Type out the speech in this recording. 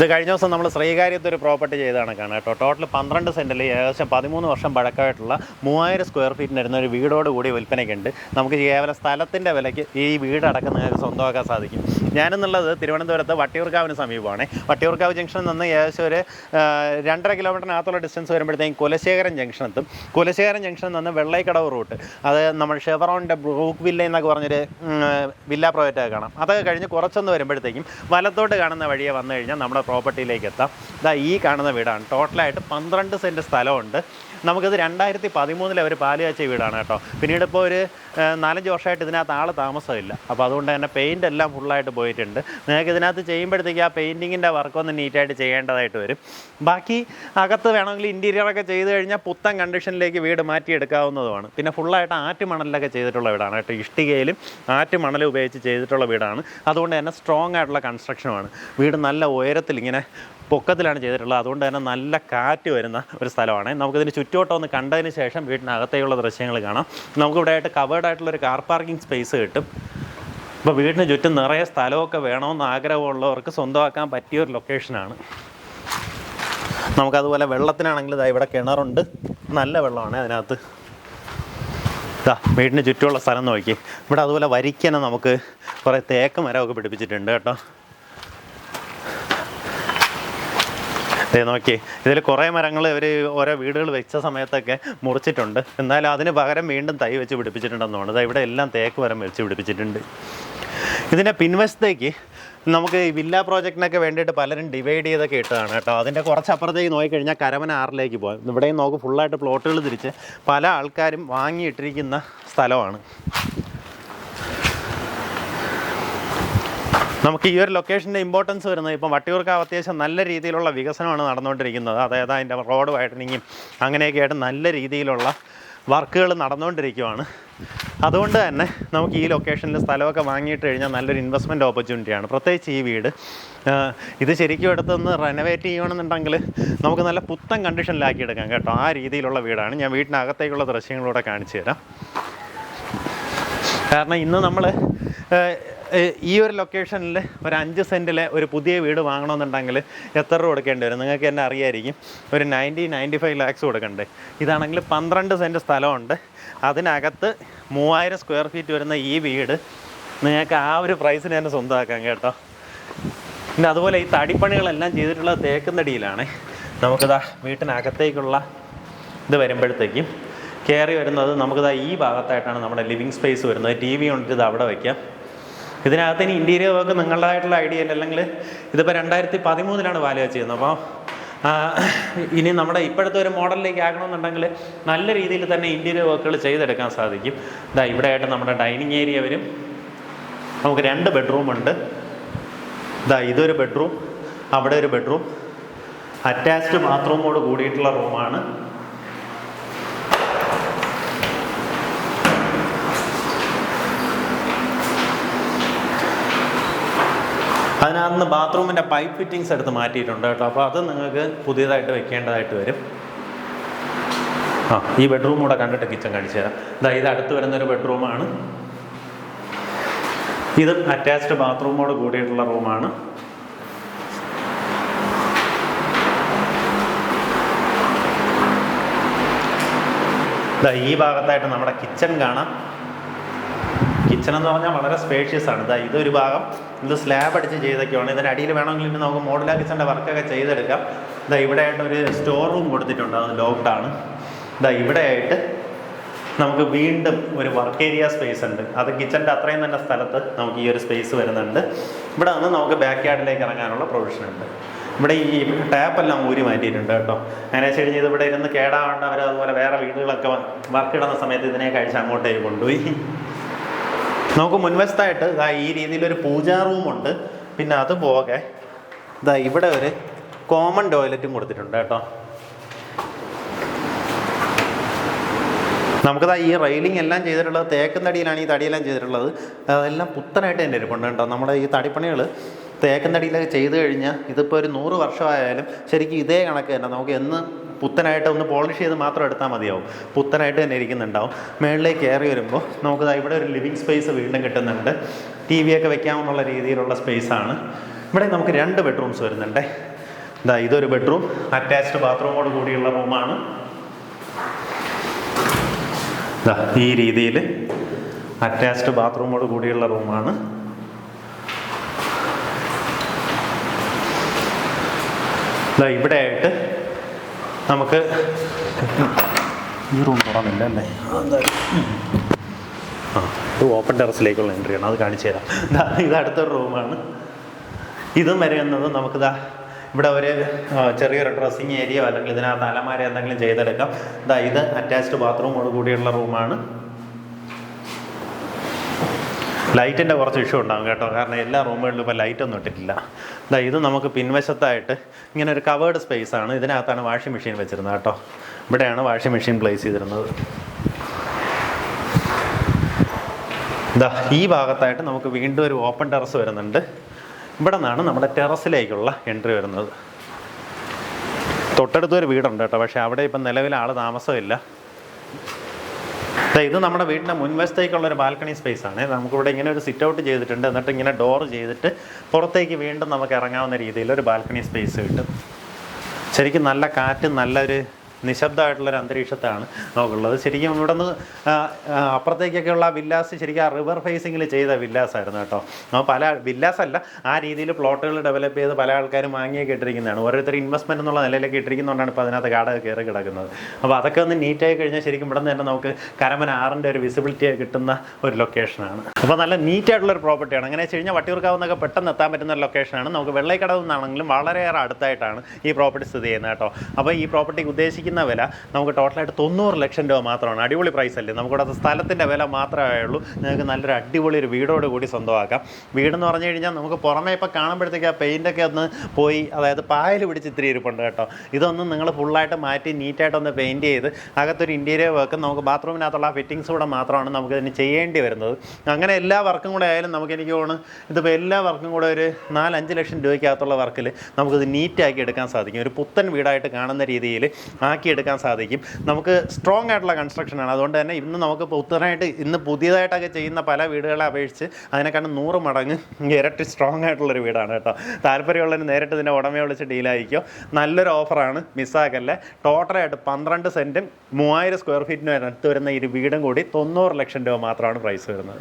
ഇത് കഴിഞ്ഞ ദിവസം നമ്മൾ ശ്രീകാര്യത്ത് ഒരു പ്രോപ്പർട്ടി ചെയ്താണ് കാണാം കേട്ടോ. ടോട്ടൽ പന്ത്രണ്ട് സെന്റിൽ ഏകദേശം പതിമൂന്ന് വർഷം പഴക്കമായിട്ടുള്ള മൂവായിരം സ്ക്വയർ ഫീറ്റിന് വരുന്ന ഒരു വീടോട് കൂടി വിൽപ്പനയ്ക്കുണ്ട്. നമുക്ക് കേവലം സ്ഥലത്തിന്റെ വിലയ്ക്ക് ഈ വീടടക്കം നിങ്ങൾക്ക് സ്വന്തമാക്കാൻ സാധിക്കും. ഞാനെന്നുള്ളത് തിരുവനന്തപുരത്ത് വട്ടിയൂർക്കാവിന് സമീപമാണ്. വട്ടിയൂർക്കാവ് ജംഗ്ഷനിൽ നിന്ന് ഏകദേശം ഒരു രണ്ടര കിലോമീറ്ററിനകത്തുള്ള ഡിസ്റ്റൻസ് വരുമ്പോഴത്തേക്കും കുലശേഖരം ജംഗ്ഷനെത്തും കുലശേഖരൻ കുലശേഖരം ജംഗ്ഷനിൽ നിന്ന് വെള്ളൈക്കടവ് റൂട്ട് അത് നമ്മൾ ഷെവറോണിന്റെ ബ്രൂക്ക് വില്ല എന്നൊക്കെ പറഞ്ഞൊരു വില്ല പ്രോജക്റ്റൊക്കെ കാണാം. അതൊക്കെ കഴിഞ്ഞ് കുറച്ചൊന്ന് വരുമ്പോഴത്തേക്കും വലത്തോട്ട് കാണുന്ന വഴിയെ വന്നു കഴിഞ്ഞാൽ നമ്മുടെ പ്രോപ്പർട്ടിയിലേക്ക് എത്താം. ഇതാ ഈ കാണുന്ന വീടാണ്. ടോട്ടലായിട്ട് പന്ത്രണ്ട് സെന്റ് സ്ഥലമുണ്ട്. നമുക്കിത് രണ്ടായിരത്തി പതിമൂന്നിലെ ഒരു പാൽ കാച്ച വീടാണ് കേട്ടോ. പിന്നീട് ഇപ്പോൾ ഒരു നാലഞ്ച് വർഷമായിട്ട് ഇതിനകത്ത് ആൾ താമസമില്ല. അപ്പോൾ അതുകൊണ്ട് തന്നെ പെയിന്റ് എല്ലാം ഫുള്ളായിട്ട് പോയിട്ടുണ്ട്. നിങ്ങൾക്ക് ഇതിനകത്ത് ചെയ്യുമ്പോഴത്തേക്ക് ആ പെയിന്റിങ്ങിന്റെ വർക്കൊന്ന് നീറ്റായിട്ട് ചെയ്യേണ്ടതായിട്ട് വരും. ബാക്കി അകത്ത് വേണമെങ്കിൽ ഇന്റീരിയറൊക്കെ ചെയ്ത് കഴിഞ്ഞാൽ പുത്തൻ കണ്ടീഷനിലേക്ക് വീട് മാറ്റിയെടുക്കാവുന്നതുമാണ്. പിന്നെ ഫുള്ളായിട്ട് ആറ്റുമണലിലൊക്കെ ചെയ്തിട്ടുള്ള വീടാണ് കേട്ടോ. ഇഷ്ടികയിലും ആറ്റുമണൽ ഉപയോഗിച്ച് ചെയ്തിട്ടുള്ള വീടാണ്. അതുകൊണ്ട് തന്നെ സ്ട്രോങ് ആയിട്ടുള്ള കൺസ്ട്രക്ഷനുമാണ് വീട് നല്ല ഉയരത്തിൽ ഇങ്ങനെ പൊക്കത്തിലാണ് ചെയ്തിട്ടുള്ളത്. അതുകൊണ്ട് തന്നെ നല്ല കാറ്റ് വരുന്ന ഒരു സ്ഥലമാണ്. നമുക്കിതിന് ചുറ്റുവട്ടം ഒന്ന് കണ്ടതിന് ശേഷം വീടിനകത്തേക്കുള്ള ദൃശ്യങ്ങൾ കാണാം. നമുക്കിവിടെ ആയിട്ട് കവേർഡ് ആയിട്ടുള്ള ഒരു കാർ പാർക്കിംഗ് സ്പേസ് കിട്ടും. ഇപ്പോൾ വീടിന് ചുറ്റും നിറയെ സ്ഥലമൊക്കെ വേണമെന്ന് ആഗ്രഹമുള്ളവർക്ക് സ്വന്തമാക്കാൻ പറ്റിയ ഒരു ലൊക്കേഷനാണ് നമുക്കതുപോലെ വെള്ളത്തിനാണെങ്കിൽ ഇതാ ഇവിടെ കിണറുണ്ട്. നല്ല വെള്ളമാണ് അതിനകത്ത്. ഇതാ വീടിന് ചുറ്റുമുള്ള സ്ഥലം നോക്കി. ഇവിടെ അതുപോലെ വരിക്കനെ നമുക്ക് കുറേ തേക്ക് മരമൊക്കെ പിടിപ്പിച്ചിട്ടുണ്ട് കേട്ടോ. ദേ നോക്കി. ഇതിൽ കുറേ മരങ്ങൾ ഇവർ ഓരോ വീടുകൾ വെച്ച സമയത്തൊക്കെ മുറിച്ചിട്ടുണ്ട്. എന്നാൽ അതിന് പകരം വീണ്ടും തൈ വെച്ച് പിടിപ്പിച്ചിട്ടുണ്ടെന്ന് തോന്നുന്നത് ഇവിടെ എല്ലാം തേക്ക് മരം വെച്ച് പിടിപ്പിച്ചിട്ടുണ്ട്. ഇതിന്റെ പിൻവശത്തേക്ക് നമുക്ക് ഈ വില്ല പ്രോജക്റ്റിനൊക്കെ വേണ്ടിയിട്ട് പലരും ഡിവൈഡ് ചെയ്തൊക്കെ ഇട്ടതാണ് കേട്ടോ. അതിന്റെ കുറച്ചപ്പുറത്തേക്ക് നോക്കിക്കഴിഞ്ഞാൽ കരമന ആറിലേക്ക് പോകാം ഇവിടെയും നോക്ക് ഫുള്ളായിട്ട് പ്ലോട്ടുകൾ തിരിച്ച് പല ആൾക്കാരും വാങ്ങിയിട്ടിരിക്കുന്ന സ്ഥലമാണ്. നമുക്ക് ഈ ഒരു ലൊക്കേഷന്റെ ഇമ്പോർട്ടൻസ് വരുന്നത് ഇപ്പം വട്ടിയൂർക്കാവ് അത്യാവശ്യം നല്ല രീതിയിലുള്ള വികസനമാണ് നടന്നുകൊണ്ടിരിക്കുന്നത്. അതായത് അതിന്റെ റോഡ് വൈഡനിങ്ങും അങ്ങനെയൊക്കെ ആയിട്ട് നല്ല രീതിയിലുള്ള വർക്കുകൾ നടന്നുകൊണ്ടിരിക്കുവാണ്. അതുകൊണ്ട് തന്നെ നമുക്ക് ഈ ലൊക്കേഷനിൽ സ്ഥലമൊക്കെ വാങ്ങിയിട്ട് കഴിഞ്ഞാൽ നല്ലൊരു ഇൻവെസ്റ്റ്മെന്റ് ഓപ്പർച്യൂണിറ്റിയാണ് പ്രത്യേകിച്ച് ഈ വീട്. ഇത് ശരിക്കും എടുത്തൊന്ന് റെനോവേറ്റ് ചെയ്യണമെന്നുണ്ടെങ്കിൽ നമുക്ക് നല്ല പുത്തൻ കണ്ടീഷനിലാക്കി എടുക്കാം കേട്ടോ. ആ രീതിയിലുള്ള വീടാണ്. ഞാൻ വീട്ടിനകത്തേക്കുള്ള ദൃശ്യങ്ങളൂടെ കാണിച്ചു തരാം. കാരണം ഇന്ന് നമ്മൾ ഈ ഒരു ലൊക്കേഷനിൽ ഒരു അഞ്ച് സെന്റിലെ ഒരു പുതിയ വീട് വാങ്ങണമെന്നുണ്ടെങ്കിൽ എത്ര രൂപ കൊടുക്കേണ്ടി വരും? നിങ്ങൾക്ക് എന്നെ അറിയായിരിക്കും. ഒരു നയന്റി നയന്റി ഫൈവ് ലാക്സ് കൊടുക്കണ്ടേ? ഇതാണെങ്കിൽ പന്ത്രണ്ട് സെന്റ് സ്ഥലമുണ്ട്. അതിനകത്ത് മൂവായിരം സ്ക്വയർ ഫീറ്റ് വരുന്ന ഈ വീട് നിങ്ങൾക്ക് ആ ഒരു പ്രൈസിന് തന്നെ സ്വന്തമാക്കാം കേട്ടോ. പിന്നെ അതുപോലെ ഈ തടിപ്പണികളെല്ലാം ചെയ്തിട്ടുള്ളത് തേക്കുന്നടിയിലാണ് നമുക്കിതാ വീട്ടിനകത്തേക്കുള്ള ഇത് വരുമ്പോഴത്തേക്കും കയറി വരുന്നത് നമുക്കിതാ ഈ ഭാഗത്തായിട്ടാണ് നമ്മുടെ ലിവിങ് സ്പേസ് വരുന്നത്. ടി വി കൊണ്ടിട്ട് ഇത് അവിടെ വയ്ക്കാം. ഇതിനകത്ത് ഇനി ഇന്റീരിയർ വർക്ക് നിങ്ങളുടേതായിട്ടുള്ള ഐഡിയ അല്ല അല്ലെങ്കിൽ ഇതിപ്പോൾ രണ്ടായിരത്തി പതിമൂന്നിലാണ് വാലുവ ചെയ്യുന്നത് അപ്പോൾ ഇനി നമ്മുടെ ഇപ്പോഴത്തെ ഒരു മോഡലിലേക്ക് ആകണമെന്നുണ്ടെങ്കിൽ നല്ല രീതിയിൽ തന്നെ ഇന്റീരിയർ വർക്കുകൾ ചെയ്തെടുക്കാൻ സാധിക്കും. ഇതാ ഇവിടെ ആയിട്ട് നമ്മുടെ ഡൈനിങ് ഏരിയ വരും. നമുക്ക് രണ്ട് ബെഡ്റൂം ഉണ്ട്. ഇതാ ഇതൊരു ബെഡ്റൂം അവിടെ ഒരു ബെഡ്റൂം അറ്റാച്ച്ഡ് ബാത്റൂമോട് കൂടിയിട്ടുള്ള റൂമാണ് അതിനകത്ത് ബാത്റൂമിന്റെ പൈപ്പ് ഫിറ്റിങ്സ് എടുത്ത് മാറ്റിയിട്ടുണ്ട് കേട്ടോ. അപ്പോൾ അത് നിങ്ങൾക്ക് പുതിയതായിട്ട് വെക്കേണ്ടതായിട്ട് വരും. ആ ഈ ബെഡ്റൂം കൂടെ കണ്ടിട്ട് കിച്ചൺ കാണിച്ചു തരാം. ഇതാ ഇത് അടുത്ത് വരുന്നൊരു ബെഡ്റൂമാണ് ഇത് അറ്റാച്ച്ഡ് ബാത്റൂമോട് കൂടിയിട്ടുള്ള റൂമാണ് ഈ ഭാഗത്തായിട്ട് നമ്മുടെ കിച്ചൺ കാണാം. കിച്ചൺ എന്ന് പറഞ്ഞാൽ വളരെ സ്പേഷ്യസ് ആണ്. ഇതാ ഇതൊരു ഭാഗം ഇത് സ്ലാബ് അടിച്ച് ചെയ്തൊക്കെയാണ് ഇതിന്റെ അടിയിൽ വേണമെങ്കിൽ ഇനി നമുക്ക് മോഡുലാർ കിച്ചന്റെ വർക്കൊക്കെ ചെയ്തെടുക്കാം. ഇതാ ഇവിടെ ആയിട്ട് ഒരു സ്റ്റോർ റൂം കൊടുത്തിട്ടുണ്ട്. അത് ആണ്. ഇതാ ഇവിടെ ആയിട്ട് നമുക്ക് വീണ്ടും ഒരു വർക്ക് ഏരിയ സ്പേസ് ഉണ്ട്. അത് കിച്ചന്റെ അത്രയും തന്നെ സ്ഥലത്ത് നമുക്ക് ഈ ഒരു സ്പേസ് വരുന്നുണ്ട്. ഇവിടെ നിന്ന് നമുക്ക് ബാക്ക് യാർഡിലേക്ക് ഇറങ്ങാനുള്ള പ്രൊവിഷൻ ഉണ്ട്. ഇവിടെ ഈ ടാപ്പെല്ലാം ഊരി മാറ്റിയിട്ടുണ്ട് കേട്ടോ. അങ്ങനെ കഴിഞ്ഞാൽ ഇത് ഇവിടെ ഇരുന്ന് കേടാവേണ്ട അവർ അതുപോലെ വേറെ വീടുകളൊക്കെ വർക്ക് ഇടുന്ന സമയത്ത് ഇതിനെ കഴിച്ച് അങ്ങോട്ടേക്ക് കൊണ്ടുപോയി. നമുക്ക് മുൻവശത്തായിട്ട് ഇതാ ഈ രീതിയിലൊരു പൂജാ റൂമുണ്ട് പിന്നെ അത് പോകെ. ഇതാ ഇവിടെ ഒരു കോമൺ ടോയ്ലറ്റും കൊടുത്തിട്ടുണ്ട് കേട്ടോ. നമുക്കിതാ ഈ റെയിലിംഗ് എല്ലാം ചെയ്തിട്ടുള്ളത് തേക്കും തടിയിലാണ് ഈ തടിയെല്ലാം ചെയ്തിട്ടുള്ളത്. അതെല്ലാം പുത്തനായിട്ട് തന്നെ ഇരിപ്പുണ്ട് കേട്ടോ. നമ്മുടെ ഈ തടിപ്പണികൾ തേക്കും ചെയ്തു കഴിഞ്ഞാൽ ഇതിപ്പോൾ ഒരു നൂറ് വർഷമായാലും ശരിക്കും ഇതേ കണക്ക് തന്നെ. നമുക്ക് എന്ന് പുത്തനായിട്ട് ഒന്ന് പോളിഷ് ചെയ്ത് മാത്രം എടുത്താൽ മതിയാവും. പുത്തനായിട്ട് തന്നെ ഇരിക്കുന്നുണ്ടാവും. മേളിലേക്ക് കയറി വരുമ്പോൾ നമുക്ക് ഇവിടെ ഒരു ലിവിങ് സ്പേസ് വീണ്ടും കിട്ടുന്നുണ്ട്. ടി വി ഒക്കെ വെക്കാമെന്നുള്ള രീതിയിലുള്ള സ്പേസാണ് ഇവിടെ നമുക്ക് രണ്ട് ബെഡ്റൂംസ് വരുന്നുണ്ട്. ഇതാ ഇതൊരു ബെഡ്റൂം. അറ്റാച്ച്ഡ് ബാത്റൂമോട് കൂടിയുള്ള റൂമാണ്. ഈ രീതിയിൽ അറ്റാച്ച്ഡ് ബാത്റൂമോട് കൂടിയുള്ള റൂമാണ്. ഇവിടെ ആയിട്ട് നമുക്ക് ഈ റൂം തുറന്നില്ല അല്ലേ? ആ ഇത് ഓപ്പൺ ടെറസിലേക്കുള്ള എൻട്രി ആണ്. അത് കാണിച്ചു തരാം. ഇത് അടുത്തൊരു റൂമാണ് ഇതും വരുന്നത് നമുക്കിതാ ഇവിടെ ഒരു ചെറിയൊരു ഡ്രസ്സിങ് ഏരിയ അല്ലെങ്കിൽ ഇതിനകത്ത് അലമാര എന്തെങ്കിലും ചെയ്തെടുക്കാം. ഇതാ ഇത് അറ്റാച്ച്ഡ് ബാത്റൂമോട് കൂടിയുള്ള റൂമാണ് ലൈറ്റിന്റെ കുറച്ച് ഇഷ്യൂ ഉണ്ടാകും കേട്ടോ. കാരണം എല്ലാ റൂമുകളിലും ഇപ്പോൾ ലൈറ്റ് ഒന്നും ഇട്ടിട്ടില്ല. ഇതാ ഇത് നമുക്ക് പിൻവശത്തായിട്ട് ഇങ്ങനെ ഒരു കവേർഡ് സ്പേസ് ആണ്. ഇതിനകത്താണ് വാഷിംഗ് മെഷീൻ വെച്ചിരുന്നത് കേട്ടോ. ഇവിടെയാണ് വാഷിംഗ് മെഷീൻ പ്ലേസ് ചെയ്തിരുന്നത്. ഇതാ ഈ ഭാഗത്തായിട്ട് നമുക്ക് വീണ്ടും ഒരു ഓപ്പൺ ടെറസ് വരുന്നുണ്ട്. ഇവിടെ നിന്നാണ് നമ്മുടെ ടെറസിലേക്കുള്ള എൻട്രി വരുന്നത്. തൊട്ടടുത്തൊരു വീടുണ്ട് കേട്ടോ. പക്ഷേ അവിടെ ഇപ്പം നിലവിൽ ആൾ താമസമില്ല. ഇത് നമ്മുടെ വീടിന്റെ മുൻവശത്തേക്കുള്ള ഒരു ബാൽക്കണി സ്പേസ് ആണ്. നമുക്കിവിടെ ഇങ്ങനെ ഒരു സിറ്റ് ഔട്ട് ചെയ്തിട്ടുണ്ട്. എന്നിട്ട് ഇങ്ങനെ ഡോർ ചെയ്തിട്ട് പുറത്തേക്ക് വീണ്ടും നമുക്ക് ഇറങ്ങാവുന്ന രീതിയിൽ ഒരു ബാൽക്കണി സ്പേസ് കിട്ടും. ശരിക്കും നല്ല കാറ്റും നല്ലൊരു നിശബ്ദമായിട്ടുള്ളൊരു അന്തരീക്ഷത്താണ് നമുക്കുള്ളത്. ശരിക്കും ഇവിടെ നിന്ന് അപ്പുറത്തേക്കൊക്കെയുള്ള വില്ലാസ് ശരിക്കും ആ റിവർ ഫേസിങ്ങിൽ ചെയ്ത വില്ലാസായിരുന്നു കേട്ടോ. പല വില്ലാസ് അല്ല ആ രീതിയിൽ പ്ലോട്ടുകൾ ഡെവലപ്പ് ചെയ്ത് പല ആൾക്കാരും വാങ്ങിയൊക്കെ ഇട്ടിരിക്കുന്നതാണ്. ഓരോരുത്തർ ഇൻവെസ്റ്റ്മെന്റ് എന്നുള്ള നിലയിലേക്ക് ഇട്ടിരിക്കുന്നതുകൊണ്ടാണ് ഇപ്പോൾ അതിനകത്ത് കാട കയറി കിടക്കുന്നത്. അപ്പോൾ അതൊക്കെ ഒന്ന് നീറ്റായി കഴിഞ്ഞാൽ ശരിക്കും ഇവിടെ നിന്ന് തന്നെ നമുക്ക് കരമന ആറിന്റെ ഒരു വിസിബിലിറ്റി കിട്ടുന്ന ഒരു ലൊക്കേഷനാണ് അപ്പോൾ നല്ല നീറ്റായിട്ടുള്ളൊരു പ്രോപ്പർട്ടിയാണ് അങ്ങനെ വെച്ച് കഴിഞ്ഞാൽ വട്ടിയൂർക്കാവുന്നൊക്കെ പെട്ടെന്ന് എത്താൻ പറ്റുന്ന ഒരു ലൊക്കേഷനാണ് നമുക്ക് വെള്ളൈക്കടവ് നിന്നാണെങ്കിലും വളരെയേറെ അടുത്തായിട്ടാണ് ഈ പ്രോപ്പർട്ടി സ്ഥിതി ചെയ്യുന്നത് കേട്ടോ. അപ്പോൾ ഈ പ്രോപ്പർട്ടിക്ക് ഉദ്ദേശിക്കുന്ന വില നമുക്ക് ടോട്ടലായിട്ട് തൊണ്ണൂറ് ലക്ഷം രൂപ മാത്രമാണ്. അടിപൊളി പ്രൈസ് അല്ലേ? നമുക്കിവിടെ സ്ഥലത്തിന്റെ വില മാത്രമേ ഉള്ളൂ നിങ്ങൾക്ക് നല്ലൊരു അടിപൊളി ഒരു വീടോട് കൂടി സ്വന്തമാക്കാം. വീടെന്ന് പറഞ്ഞു കഴിഞ്ഞാൽ നമുക്ക് പുറമേ ഇപ്പോൾ കാണുമ്പോഴത്തേക്ക് ആ പെയിന്റൊക്കെ ഒന്ന് പോയി അതായത് പായൽ പിടിച്ച് ഇത്തിരി ഇരിപ്പുണ്ട് കേട്ടോ. ഇതൊന്നും നിങ്ങൾ ഫുള്ളായിട്ട് മാറ്റി നീറ്റായിട്ടൊന്ന് പെയിന്റ് ചെയ്ത് അകത്തൊരു ഇന്റീരിയർ വർക്ക് നമുക്ക് ബാത്റൂമിനകത്തുള്ള ആ ഫിറ്റിങ്സ് കൂടെ മാത്രമാണ് നമുക്ക് ഇതിന് ചെയ്യേണ്ടി വരുന്നത്. അങ്ങനെ എല്ലാ വർക്കും കൂടെ ആയാലും നമുക്ക് എനിക്ക് തോന്നുന്നു ഇതിപ്പോൾ എല്ലാ വർക്കും കൂടെ ഒരു നാലഞ്ച് ലക്ഷം രൂപയ്ക്കകത്തുള്ള വർക്കിൽ നമുക്കിത് നീറ്റാക്കി എടുക്കാൻ സാധിക്കും. ഒരു പുത്തൻ വീടായിട്ട് കാണുന്ന രീതിയിൽ ആക്കിയെടുക്കാൻ സാധിക്കും. നമുക്ക് സ്ട്രോങ് ആയിട്ടുള്ള കൺസ്ട്രക്ഷനാണ് അതുകൊണ്ട് തന്നെ ഇന്ന് നമുക്ക് പുത്തനായിട്ട് ഇന്ന് പുതിയതായിട്ടൊക്കെ ചെയ്യുന്ന പല വീടുകളെ അപേക്ഷിച്ച് അതിനെക്കാളും നൂറ് മടങ്ങ് ഇരട്ടി സ്ട്രോങ് ആയിട്ടുള്ളൊരു വീടാണ് കേട്ടോ. താല്പര്യമുള്ളതിന് നേരിട്ട് ഇതിന്റെ ഉടമയെ വിളിച്ച് ഡീലായിരിക്കും നല്ലൊരു ഓഫറാണ് മിസ്സാക്കല്ലേ. ടോട്ടലായിട്ട് പന്ത്രണ്ട് സെന്റും മൂവായിരം സ്ക്വയർ ഫീറ്റിന് അടുത്ത് വരുന്ന ഈ വീടും കൂടി തൊണ്ണൂറ് ലക്ഷം രൂപ മാത്രമാണ് പ്രൈസ് വരുന്നത്.